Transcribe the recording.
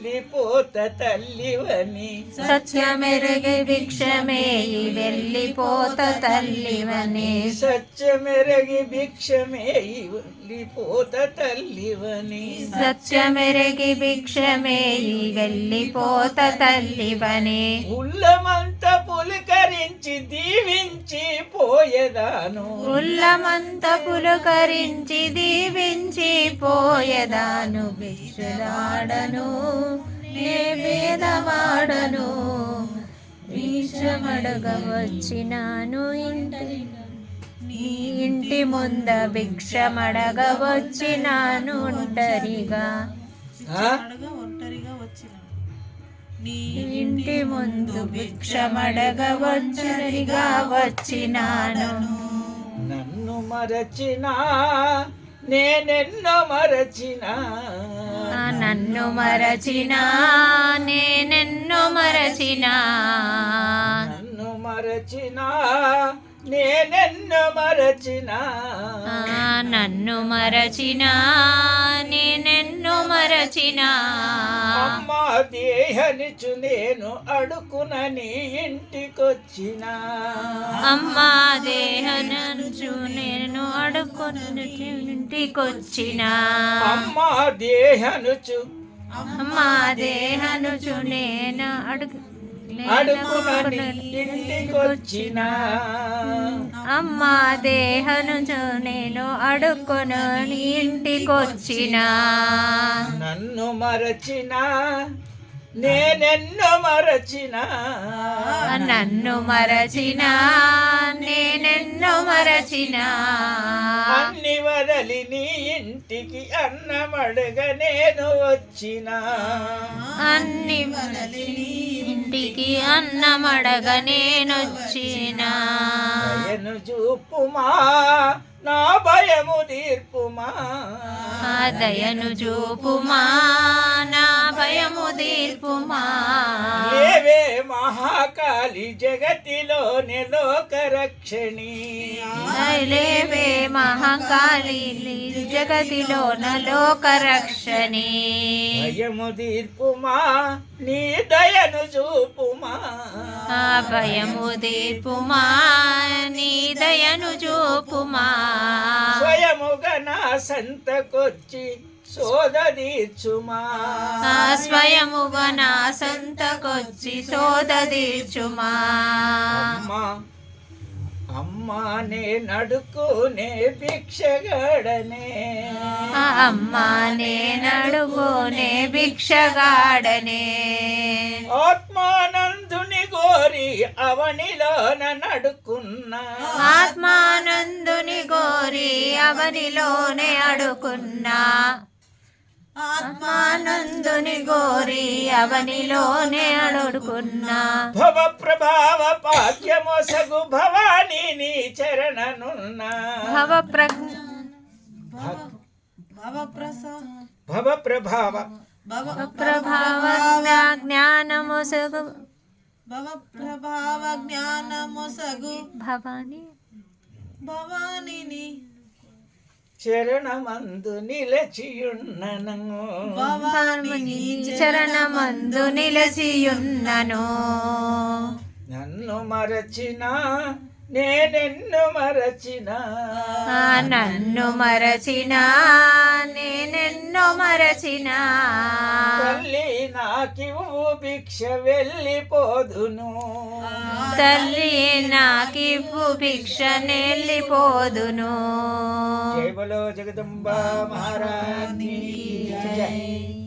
వెళ్ళిపోత తల్లివని. సత్యమెరుగి భిక్షమేయి వెళ్ళిపోత తల్లివని. సత్యమెరగి భిక్షమేయి వెళ్ళిపోత తల్లివని. సత్యమెరుగి భిక్షమేయి వెళ్ళిపోత తల్లివని. ఉల్లమంత పులకరించి దీవించి పోయేదాను. ఉల్లమంత పులకరించి దీవించి పోయదాను. భిక్షలాడను నే వేదవాడను భిక్షమడగ వచ్చినాను ఇంటి నీ ఇంటి ముంద భిక్షమడగ వచ్చినాను ఒంటరిగా ఆ? నీ ఇంటి ముందు భిక్షమడగ ఒంటరిగా వచ్చినాను. నన్ను మరచినా నేనెన్నో మరచినా. నన్ను మరచినా నేనెన్నో మరచినా. నన్ను మరచినా నేనెన్నో మరచినా. నన్ను మరచినా మరచినా అమ్మా దేహనిచు నేను అడుకున నీ ఇంటికొచ్చినా. అమ్మా దేహనంచు నేను అడుకొని ఇంటికొచ్చినా. అమ్మా దేహనుచు అమ్మా దేహనుచు నేను అడుగు అడుకున నీ ఇంటికొచ్చినా. అమ్మా దేహనుచు నేను అడుక్కొను నీ ఇంటికొచ్చినా. నన్ను మరచిన నేనెన్నో మరచిన. నన్ను మరచినా. నేనెన్నో మరచినా. అన్ని వదలి నీ ఇంటికి అన్నమడగ నేను వచ్చినా. అన్ని ఇంటికి అన్నమడగ నేనొచ్చినా భయను చూపుమా నా భయము తీర్పుమా. దయను చూపుమా నా భయము తీర్పుమా. మహాకాళి జగతిలోని లోకరక్షణి లేవే మహాకాళి జగతిలో లోకరక్షణి భయము తీర్పుమా నీ దయను చూపుమా. భయము తీర్పుమా నీ దయను చూపుమా. స్వయముగా నా సంతకొచ్చి ఆ స్వయముగా నా సంతకొచ్చి శోధ తీర్చుమా అమ్మా నే నడుకునే భిక్షగడనే. అమ్మా నేనడుగోనే భిక్షగాడనే. ఆత్మానందుని గోరి అవనిలోన నడుకున్నా. ఆత్మానందుని గోరి అవనిలోనే అడుకున్నా. ఆత్మానందుని గోరి అవనిలోనే అడుకున్నా భవ ప్రభావ పాక్యమొసగు భవానీ నీ చరణనున్నా. భవ ప్రజ్ఞ భవ ప్రభావ ప్రభావ జ్ఞానముసగు భవ ప్రభావ జ్ఞానమొసగు భవాని. భవానిని చరణమందు నిలచియున్నను. భవాని చరణమందు నిలచియున్నను. నన్ను మరచిన నేనెన్ను మరచిన. నన్ను మరచిన నేనెన్నో మరచిన. తల్లి నాకివ్వు భిక్ష వెళ్ళిపోదును. తల్లి నాకివ్వు భిక్ష నెల్లిపోదును జై బలో జగదంబా మహారాణి. జై.